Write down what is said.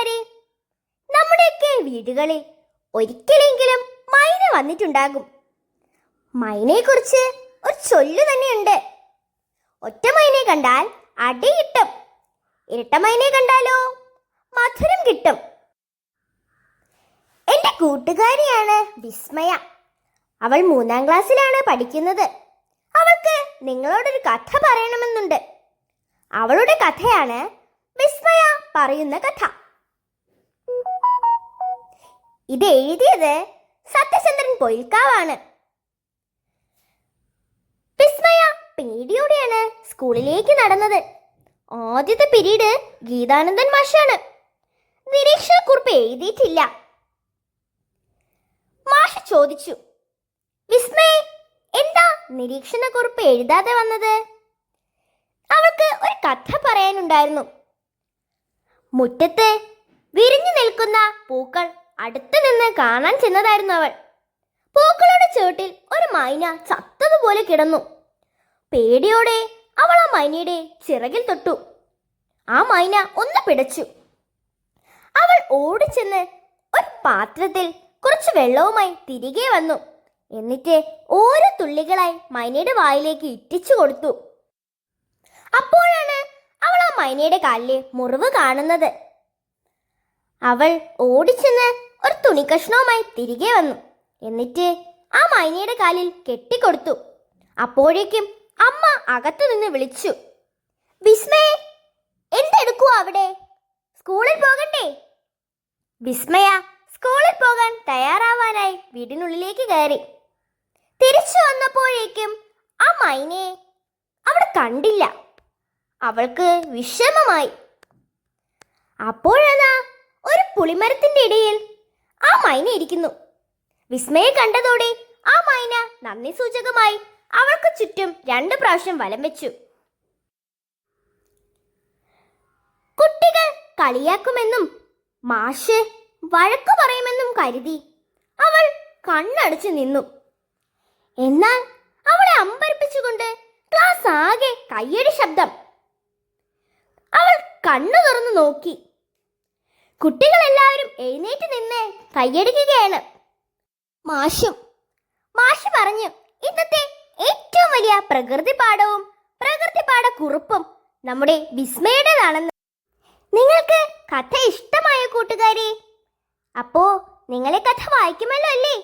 കൂട്ടുകാരെ നമ്മുടെയൊക്കെ വീടുകളിൽ ഒരിക്കലെങ്കിലും മൈന വന്നിട്ടുണ്ടാകും. മൈനയെക്കുറിച്ച് ഒരു ചൊല്ലു തന്നെയുണ്ട്. ഒറ്റ മൈനെ കണ്ടാൽ അടിയിട്ടും ഇരട്ട മൈനെ കണ്ടാലോ മധുരം കിട്ടും. എന്റെ കൂട്ടുകാരിയാണ് വിസ്മയ അവൾ മൂന്നാം ക്ലാസ്സിലാണ് പഠിക്കുന്നത്. അവൾക്ക് നിങ്ങളോടൊരു കഥ പറയണമെന്നുണ്ട്. അവളുടെ കഥയാണ് വിസ്മയ പറയുന്ന കഥ. ഇത് എഴുതിയത് സത്യചന്ദ്രൻ പൊയിൽക്കാവാണ്. വിസ്മയ പേടിയോടെയാണ് സ്കൂളിലേക്ക് നടന്നത്. ആദ്യത്തെ പിരീഡ് ഗീതാനന്ദൻ മാഷാണ്. നിരീക്ഷണ കുറിപ്പ് എഴുതിയിട്ടില്ല. മാഷ് ചോദിച്ചു വിസ്മയ എന്താ നിരീക്ഷണ കുറിപ്പ് എഴുതാതെ വന്നത്? അവൾക്ക് ഒരു കഥ പറയാനുണ്ടായിരുന്നു. മുറ്റത്ത് വിരിഞ്ഞു നിൽക്കുന്ന പൂക്കൾ അടുത്തു നിന്ന് കാണാൻ ചെന്നതായിരുന്നു അവൾ. പൂക്കളുടെ ചുവട്ടിൽ ഒരു മൈന ചത്തതുപോലെ കിടന്നു. പേടിയോടെ അവൾ ആ മൈനയുടെ ചിറകിൽ തൊട്ടു. ആ മൈന ഒന്ന് പിടച്ചു. അവൾ ഓടിച്ചെന്ന് ഒരു പാത്രത്തിൽ കുറച്ച് വെള്ളവുമായി തിരികെ വന്നു. എന്നിട്ട് ഓരോ തുള്ളികളായി മൈനയുടെ വായിലേക്ക് ഇറ്റിച്ചു കൊടുത്തു. അപ്പോഴാണ് അവൾ ആ മൈനയുടെ കാലിലെ മുറിവ് കാണുന്നത്. അവൾ ഓടിച്ചെന്ന് ഒരു തുണിക്കഷ്ണവുമായി തിരികെ വന്നു. എന്നിട്ട് ആ മൈനയുടെ കാലിൽ കെട്ടിക്കൊടുത്തു. അപ്പോഴേക്കും അമ്മ അകത്തു നിന്ന് വിളിച്ചു. വിസ്മയെ എന്തെടുക്കുവോ അവിടെ? സ്കൂളിൽ പോകണ്ടേ? വിസ്മയ സ്കൂളിൽ പോകാൻ തയ്യാറാവാനായി വീടിനുള്ളിലേക്ക് കയറി. തിരിച്ചു വന്നപ്പോഴേക്കും ആ മൈനയെ അവിടെ കണ്ടില്ല. അവൾക്ക് വിഷമമായി. അപ്പോഴതാ ഒരു പുളിമരത്തിന്റെ ഇടയിൽ ആ മൈന ഇരിക്കുന്നു. വിസ്മയെ കണ്ടതോടെ ആ മൈന നന്ദി സൂചകമായി അവൾക്ക് ചുറ്റും രണ്ട് പ്രാവശ്യം വലം വെച്ചു. കുട്ടികൾ കളിയാക്കുമെന്നും മാഷ് വഴക്കു പറയുമെന്നും കരുതി അവൾ കണ്ണടച്ചു നിന്നു. എന്നാൽ അവളെ അമ്പരപ്പിച്ചുകൊണ്ട് ക്ലാസ് ആകെ കയ്യടി ശബ്ദം. അവൾ കണ്ണു തുറന്നു നോക്കി. കുട്ടികളെല്ലാവരും എഴുന്നേറ്റ് നിന്ന് കൈയടിക്കുകയാണ്. മാഷും. മാഷ് പറഞ്ഞു ഇന്നത്തെ ഏറ്റവും വലിയ പ്രകൃതി പാഠവും പ്രകൃതി പാഠക്കുറിപ്പും നമ്മുടെ വിസ്മയുടേതാണെന്ന്. നിങ്ങൾക്ക് കഥ ഇഷ്ടമായ കൂട്ടുകാരെ അപ്പോ നിങ്ങളെ കഥ വായിക്കുമല്ലോ അല്ലേ?